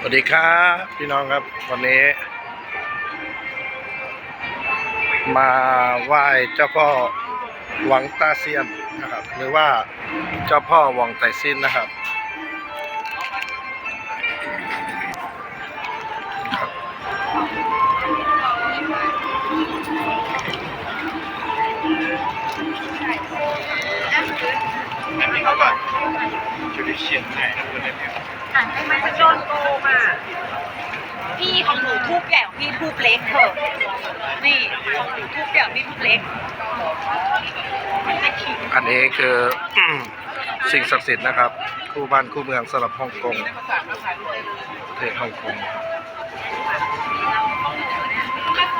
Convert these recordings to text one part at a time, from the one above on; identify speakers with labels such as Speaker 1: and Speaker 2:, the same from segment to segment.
Speaker 1: สดีครับพี่น้องครับวันนี้ มาไหว้เจ้าพ่อหวังตาเซียนนะครับ หรือว่าเจ้าพ่อหวังไตซินนะครับครับ
Speaker 2: 老板，就是现在那个那边。
Speaker 3: อ่านให้มันจะโดนโกงอะพี่ของหนูทูบใหญ่ของพี่ทูบเล็กเถอะนี่ของหนูทูบใหญ่ของพี่ทูบเล็กอั
Speaker 1: นนี้คือ สิ่งศักดิ์สิทธิ์นะครับ คู่บ้านคู่เมืองสำหรับฮ่องกงประเทศฮ่องกง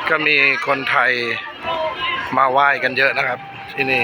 Speaker 1: ก็มีคนไทยมาไหว้กันเยอะนะครับ ที่นี่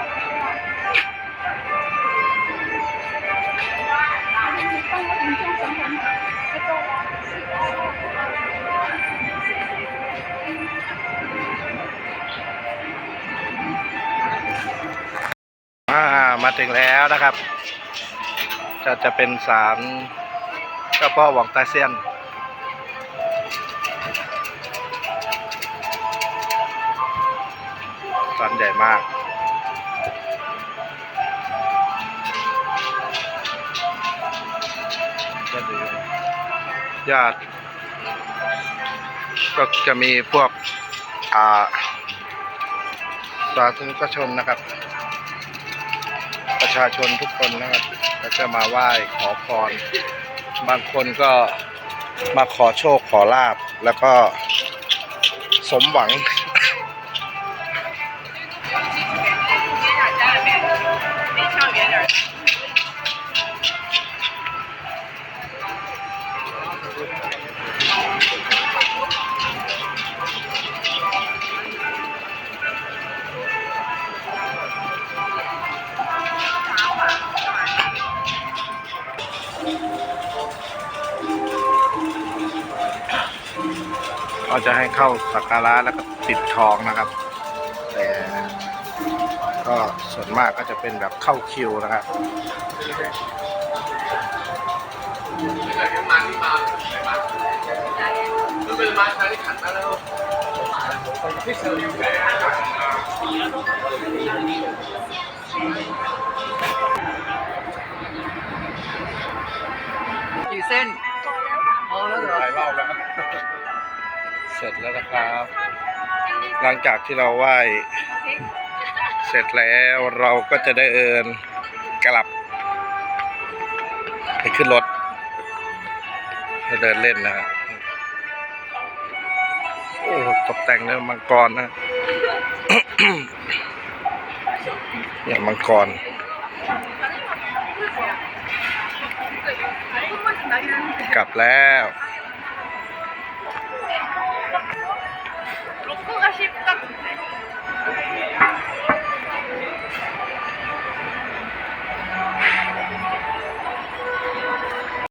Speaker 1: มาถึงแล้วนะครับ จะจะเป็นศาลเจ้าพ่อหวังตาเซียนศาลใหญ่มากก็ดีญาติ ก็จะมีพวก อ่าสาธุชนนะครับ ประชาชนทุกคนนะครับก็จะมาไหว้ขอพร บางคนก็มาขอโชคขอลาบแล้วก็สมหวังเขาจะให้เข้าสักการะแล้วก็ติดทองนะครับ แต่ก็ส่วนมากก็จะเป็นแบบเข้าคิวนะครับ
Speaker 4: กี่เส้น เส
Speaker 1: ร็จแล้วนะครับ หลังจากที่เราไหว้เสร็จแล้วเราก็จะได้เอินกลับ ไปขึ้นรถเดินเล่นนะครับโอ้ตกแต่งด้วยมังกรนะเนี่ยมังกรกลับแล้ว